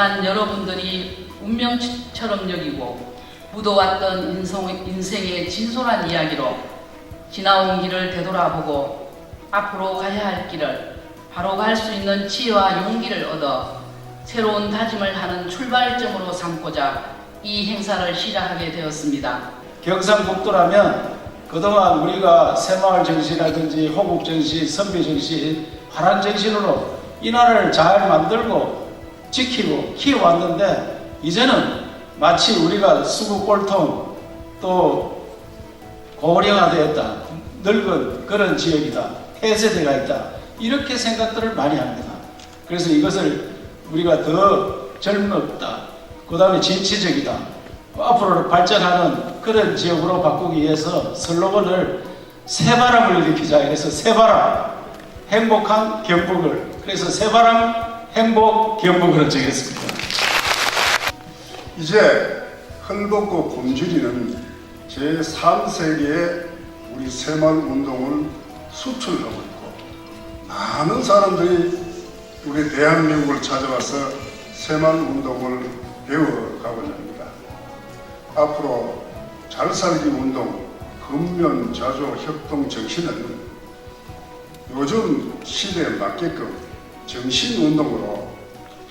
그간 여러분들이 운명처럼 여기고 묻어왔던 인성, 인생의 진솔한 이야기로 지나온 길을 되돌아보고 앞으로 가야 할 길을 바로 갈 수 있는 지혜와 용기를 얻어 새로운 다짐을 하는 출발점으로 삼고자 이 행사를 시작하게 되었습니다. 경상북도라면 그동안 우리가 새마을 정신이라든지 호국 정신, 선비 정신, 화란 정신으로 이 나라를 잘 만들고 지키고 키워왔는데 이제는 마치 우리가 수구 꼴통 또 고령화되었다, 늙은 그런 지역이다, 폐쇄되가 있다. 이렇게 생각들을 많이 합니다. 그래서 이것을 우리가 더 젊었다, 그 다음에 진취적이다, 앞으로 발전하는 그런 지역으로 바꾸기 위해서 슬로건을 새바람을 일으키자. 그래서 새바람 행복한 경북을. 그래서 새바람 행복 경북으로 정했습니다. 이제 헐벗고 곰주리는 제3세기의 우리 새마을 운동을 수출하고 있고 많은 사람들이 우리 대한민국을 찾아와서 새마을 운동을 배워가고자 합니다. 앞으로 잘살기 운동, 근면 자조 협동 정신은 요즘 시대에 맞게끔 정신 운동으로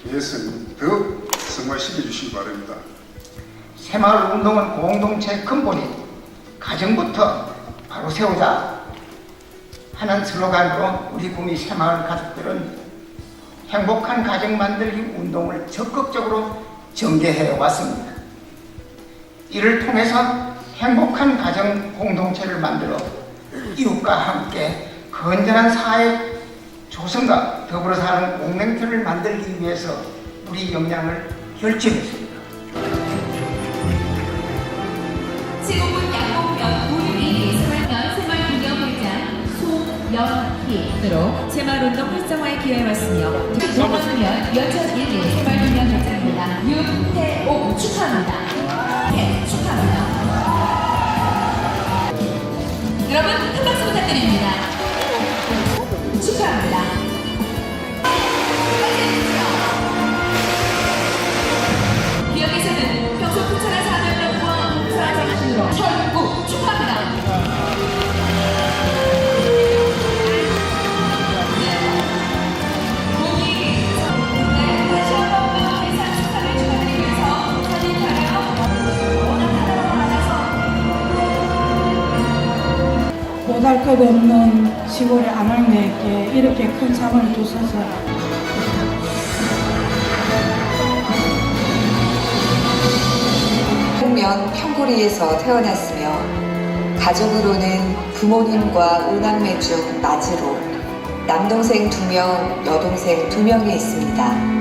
개선 더욱 승화시켜 주시기 바랍니다. 새마을 운동은 공동체 근본이 가정부터 바로 세우자 하는 슬로건으로 우리 구미 새마을 가족들은 행복한 가정 만들기 운동을 적극적으로 전개해 왔습니다. 이를 통해서 행복한 가정 공동체를 만들어 이웃과 함께 건전한 사회 조성과 더불어 사는 공동체를 만들기 위해서 우리 역량을 결집했습니다. 새마을군영회장 송영희으로 새마을운동 활성화에 기여해왔으며 동학면 여천일리 새마을군영회장입니다. 윤태옥 축하합니다. 네, 축하합니다. 여러분 보잘 것 없는 시골의 아낙네에게 이렇게 큰 상을 주셔서 평면 평고리에서 태어났으며 가족으로는 부모님과 오남매 중 낮으로 남동생 두 명, 여동생 두 명이 있습니다.